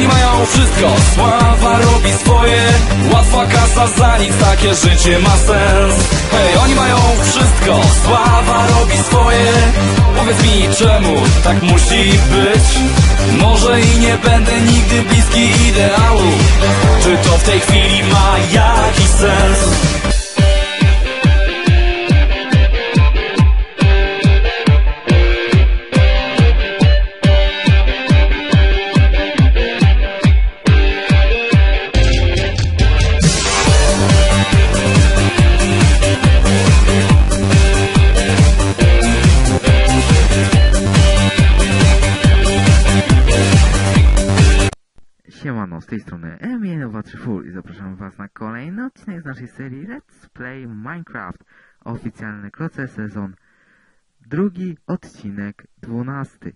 oni mają wszystko. Sława robi swoje. Łatwa kasa za nic Takie życie ma sens. Hej, oni mają wszystko. Sława robi swoje. Powiedz mi czemu tak musi być? Może i nie będę nigdy bliski ideału. Czy to w tej chwili ma jakiś sens? Kolejny odcinek z naszej serii Let's Play Minecraft. Oficjalny kloce sezon. Drugi odcinek, dwunasty.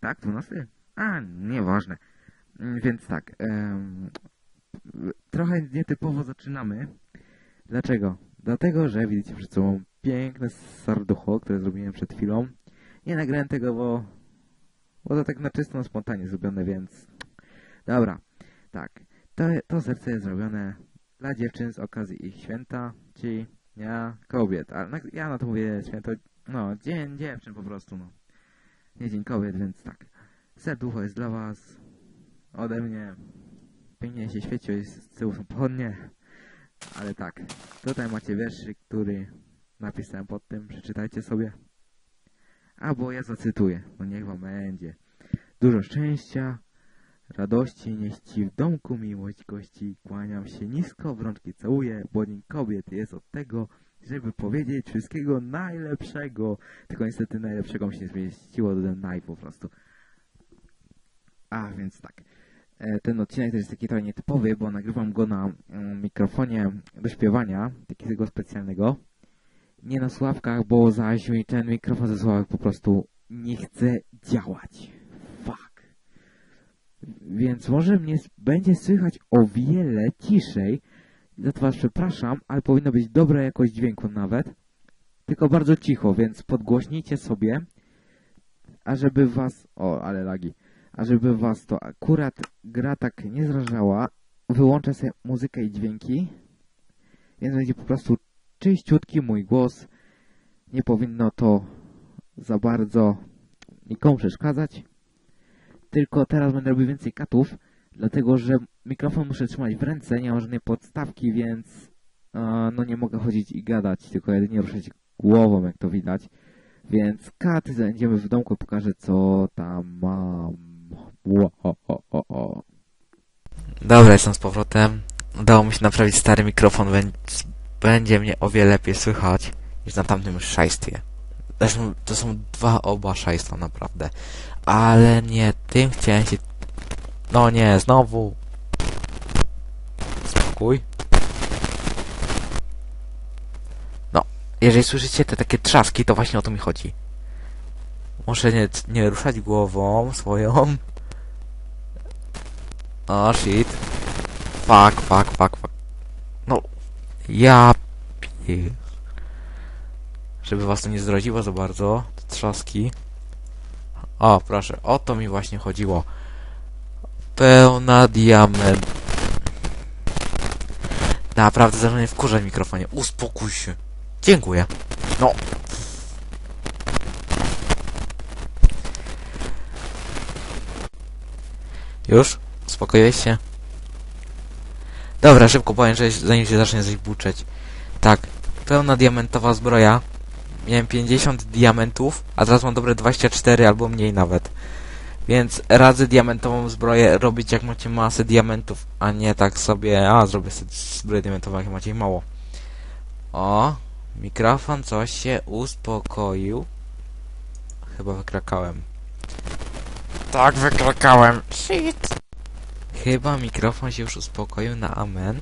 Tak, dwunasty? A, nieważne. Mm, Więc tak, em, trochę nietypowo zaczynamy. Dlaczego? Dlatego, że widzicie przed sobą piękne sarducho, które zrobiłem przed chwilą. Nie nagrałem tego, bo, bo to tak na czysto, na spontanie zrobione, więc Dobra, tak. To, to serce jest zrobione dla dziewczyn z okazji ich święta, czyli dnia kobiet. Ale na, ja na to mówię święto, no, dzień dziewczyn po prostu, no. Nie dzień kobiet, więc tak. Serducho jest dla was, ode mnie. Pięknie się świeci, z tyłu są pochodnie. Ale tak, tutaj macie wierszy, który napisałem pod tym, przeczytajcie sobie. Albo ja zacytuję, no niech wam będzie. Dużo szczęścia, Radości nieść ci w domku miłość gości, kłaniam się nisko, w rączki całuję, bo dzień kobiet jest od tego, żeby powiedzieć wszystkiego najlepszego. Tylko niestety najlepszego mi się nie zmieściło do ten naj po prostu. A, więc tak. E, Ten odcinek to jest taki trochę nietypowy, bo nagrywam go na mm, mikrofonie do śpiewania, takiego specjalnego. Nie na słuchawkach, bo zaś mi ten mikrofon ze słuchawek po prostu nie chce działać. Więc może mnie będzie słychać o wiele ciszej. Za to was przepraszam, ale powinno być dobra jakość dźwięku nawet. Tylko bardzo cicho, więc podgłośnijcie sobie. A żeby was... O, ale lagi. A żeby was to akurat gra tak nie zrażała, wyłączę sobie muzykę i dźwięki. Więc będzie po prostu czyściutki mój głos. Nie powinno to za bardzo nikomu przeszkadzać. Tylko teraz będę robił więcej katów, dlatego że mikrofon muszę trzymać w ręce, nie mam żadnej podstawki, więc e, no nie mogę chodzić i gadać, tylko jedynie ruszać głową, jak to widać. Więc katy będziemy w domku, pokażę co tam mam. Ło, o, o, o, o. Dobra, jestem z powrotem. Udało mi się naprawić stary mikrofon, więc będzie mnie o wiele lepiej słychać niż na tamtym już szajstwie. Zresztą to są dwa oba szajstwa, naprawdę. Ale nie, tym chciałem się... No nie, znowu. Spokój. No, jeżeli słyszycie te takie trzaski, to właśnie o to mi chodzi. Muszę nie, nie ruszać głową swoją. O, shit. Fuck, fuck, fuck, fuck. No, ja pier... Żeby was to nie zdradziło za bardzo, te trzaski. O, proszę, o to mi właśnie chodziło. Pełna diament. Naprawdę zacząłem wkurzać w mikrofonie. Uspokój się. Dziękuję. No. Już? Uspokoiłeś się? Dobra, szybko powiem, że zanim się zacznie coś buczeć. Tak, pełna diamentowa zbroja. Miałem 50 diamentów, a teraz mam dobre 24 albo mniej nawet. Więc radzę diamentową zbroję robić jak macie masę diamentów, a nie tak sobie, a zrobię sobie zbroję diamentową jak macie ich mało. O, mikrofon coś się uspokoił. Chyba wykrakałem. Tak, wykrakałem. Shit. Chyba mikrofon się już uspokoił na amen.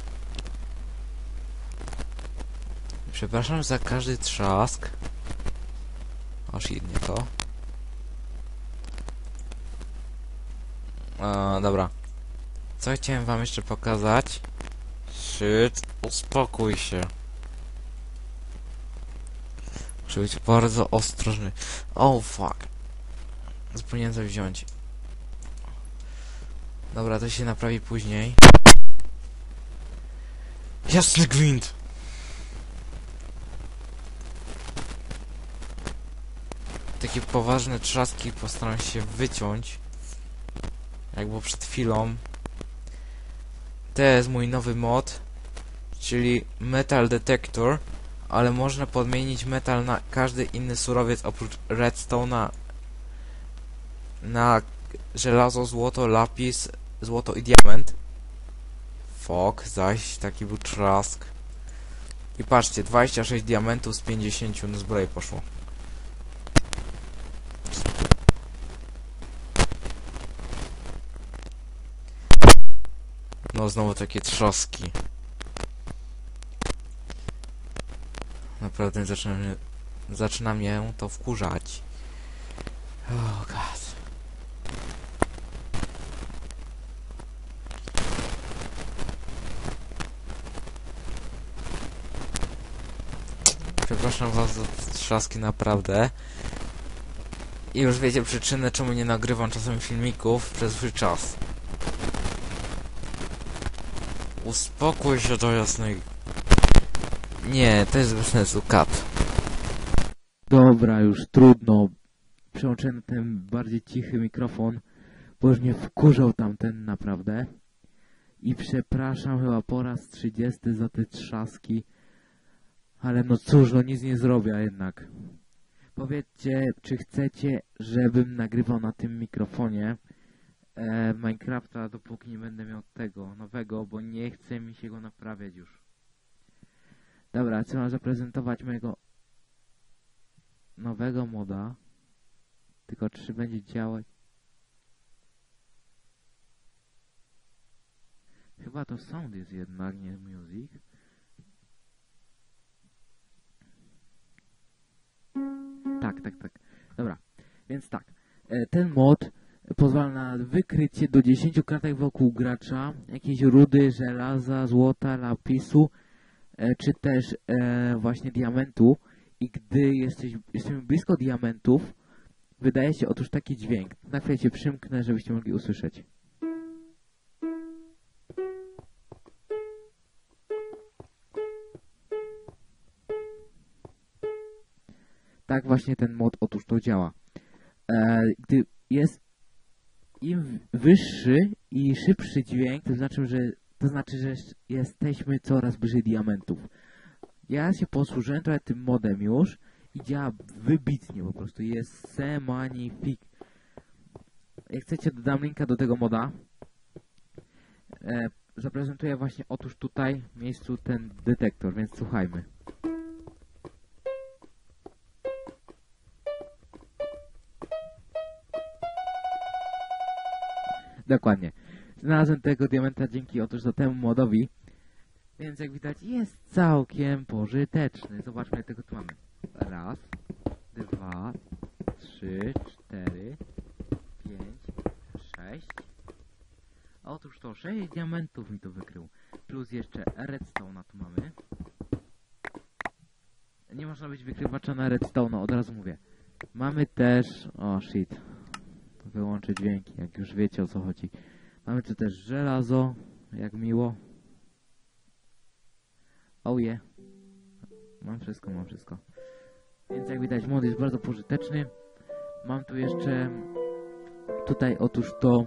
Przepraszam za każdy trzask. O shit, nie to. Dobra. Co chciałem wam jeszcze pokazać? Shit, uspokój się. Muszę być bardzo ostrożny. Oh fuck. Zapomniałem coś wziąć. Dobra, to się naprawi później. Jasny gwint! Takie poważne trzaski postaram się wyciąć. Jak było przed chwilą. To jest mój nowy mod, czyli Metal Detector, ale można podmienić metal na każdy inny surowiec oprócz redstone'a na żelazo, złoto, lapis, złoto i diament. Fok, zaś taki był trzask. I patrzcie, 26 diamentów z 50 na zbroję poszło. No znowu takie trzaski. Naprawdę zaczyna mnie, zaczyna mnie to wkurzać. Oh god. Przepraszam was za trzaski naprawdę. I już wiecie przyczynę, czemu nie nagrywam czasem filmików przez swój czas. Uspokój się do jasnej... Nie, to jest bez sensu, kat. Dobra, już trudno. Przełączę na ten bardziej cichy mikrofon, bo już mnie wkurzał tamten naprawdę. I przepraszam chyba po raz 30 za te trzaski. Ale no cóż, no nic nie zrobię jednak. Powiedzcie, czy chcecie, żebym nagrywał na tym mikrofonie e, Minecrafta, dopóki nie będę miał tego nowego, bo nie chce mi się go naprawiać już. Dobra, trzeba zaprezentować mojego nowego moda. Tylko czy będzie działać? Chyba to sound jest jednak, nie music. Tak, tak, tak. Dobra, więc tak. E, Ten mod pozwala na wykrycie do 10 kratek wokół gracza jakiejś rudy, żelaza, złota, lapisu, e, czy też e, właśnie diamentu. I gdy jesteś, jesteśmy blisko diamentów, wydaje się otóż taki dźwięk. Na chwilę się przymknę, żebyście mogli usłyszeć. Tak właśnie ten mod otóż to działa. E, gdy jest im wyższy i szybszy dźwięk, to znaczy, że to znaczy, że jesteśmy coraz bliżej diamentów. Ja się posłużyłem trochę tym modem już i działa wybitnie po prostu. Jest semanifik. Jak chcecie, dodam linka do tego moda. E, zaprezentuję właśnie otóż tutaj w miejscu ten detektor, więc słuchajmy. Dokładnie. Znalazłem tego diamenta dzięki otóż do temu modowi. Więc jak widać jest całkiem pożyteczny. Zobaczmy jak tego tu mamy. Raz, dwa, trzy, cztery, pięć, sześć. Otóż to sześć diamentów mi to wykrył. Plus jeszcze redstone'a tu mamy. Nie można być wykrywacza na redstone'a, od razu mówię. Mamy też... O shit. Wyłączę dźwięki, jak już wiecie o co chodzi. Mamy tu też żelazo, jak miło. Oh yeah. Mam wszystko, mam wszystko. Więc jak widać mod jest bardzo pożyteczny. Mam tu jeszcze tutaj otóż to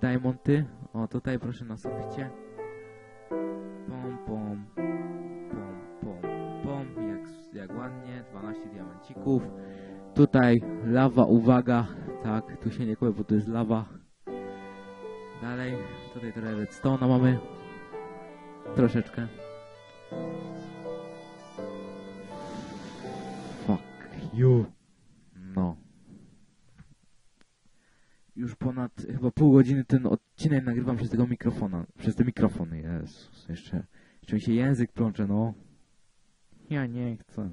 diamonty. O tutaj proszę na suficie. Pom pom pom pom pom jak, jak ładnie 12 diamencików. Tutaj lawa, uwaga. Tak, tu się nie kłę, bo to jest lawa. Dalej, tutaj trochę redstone'a mamy. Troszeczkę. Fuck you. No. Już ponad chyba pół godziny ten odcinek nagrywam przez tego mikrofona. Przez te mikrofony, Jezus. Jeszcze, jeszcze mi się język plącze, no. Ja nie chcę.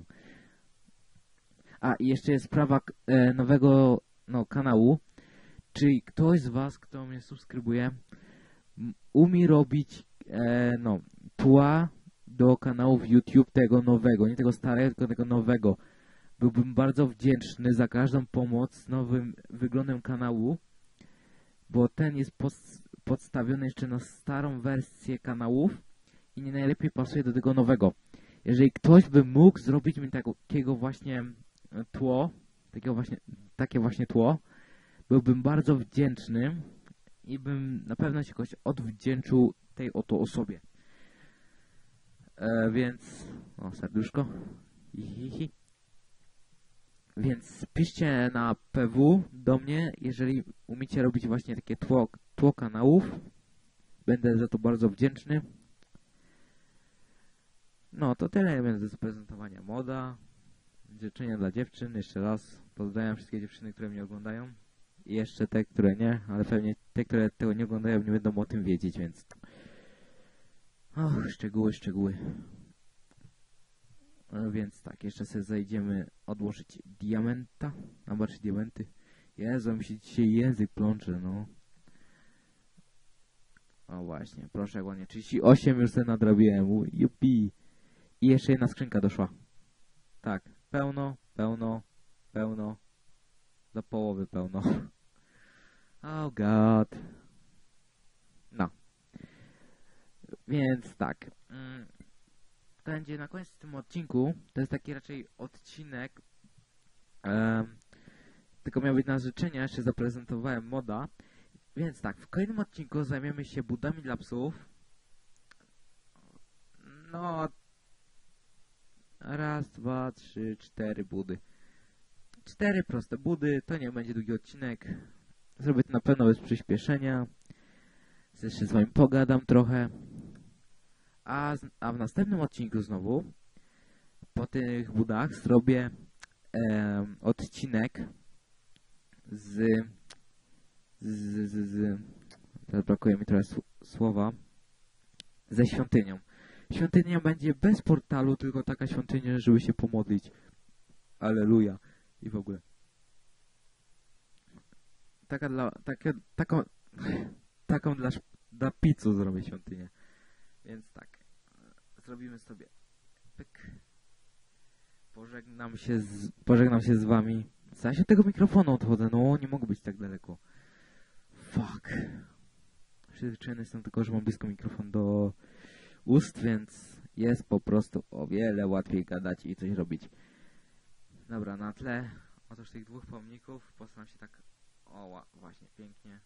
A, i jeszcze jest sprawa e, nowego no, kanału. Czyli ktoś z Was, kto mnie subskrybuje, umie robić e, no, tła do kanałów YouTube tego nowego, nie tego starego, tylko tego nowego. Byłbym bardzo wdzięczny za każdą pomoc z nowym wyglądem kanału. bo ten jest podstawiony jeszcze na starą wersję kanałów i nie najlepiej pasuje do tego nowego. Jeżeli ktoś by mógł zrobić mi takiego właśnie e, tło, takiego właśnie, takie właśnie tło, byłbym bardzo wdzięczny i bym na pewno się jakoś odwdzięczył tej oto osobie. E, więc, o serduszko. Więc piszcie na PW do mnie, jeżeli umiecie robić właśnie takie tło, tło kanałów. Będę za to bardzo wdzięczny. No, to tyle będę z prezentowania moda. Życzenia dla dziewczyn. Jeszcze raz pozdrawiam wszystkie dziewczyny, które mnie oglądają. I jeszcze te, które nie, ale pewnie te, które tego nie oglądają, nie będą o tym wiedzieć, więc... Och, szczegóły, szczegóły. E, Więc tak, jeszcze sobie zajdziemy odłożyć diamenta. A zobaczyć diamenty. Jezu, mi się dzisiaj język plącze, no. O właśnie, proszę jak ładnie. 38 już sobie nadrobiłem. Jupi. I jeszcze jedna skrzynka doszła. Tak, pełno, pełno, pełno. Do połowy pełno. Oh god. No. Więc tak. Mm, będzie na koniec tym odcinku. To jest taki raczej odcinek. em, tylko miał być na życzenia, jeszcze zaprezentowałem moda. Więc tak, w kolejnym odcinku zajmiemy się budami dla psów. No. Raz, dwa, trzy, cztery budy. Cztery proste budy, to nie będzie długi odcinek. Zrobię to na pewno bez przyspieszenia. Jeszcze z wami pogadam trochę. A, a w następnym odcinku znowu po tych budach zrobię em, odcinek z, z, z, z brakuje mi trochę sł- słowa ze świątynią. Świątynia będzie bez portalu, tylko taka świątynia, żeby się pomodlić. Aleluja. I w ogóle. Taka dla, takie, taką, taką dla, dla pizzu zrobię świątynię. Więc tak, zrobimy sobie pyk. Pożegnam się z, pożegnam się z wami. Zaś od tego mikrofonu odchodzę, no nie mogę być tak daleko. Fuck. Przyzwyczajony jestem tylko, że mam blisko mikrofon do ust, więc jest po prostu o wiele łatwiej gadać i coś robić. Dobra, na tle otóż tych dwóch pomników postaram się tak, o ła- właśnie, pięknie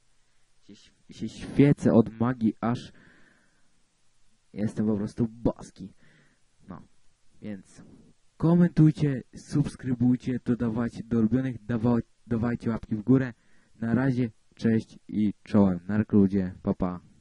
się, się świecę od magii, aż jestem po prostu boski. No, więc komentujcie, subskrybujcie, dodawajcie do ulubionych, dawa, dawajcie łapki w górę. Na razie, cześć i czołem. Nark ludzie, papa. Pa.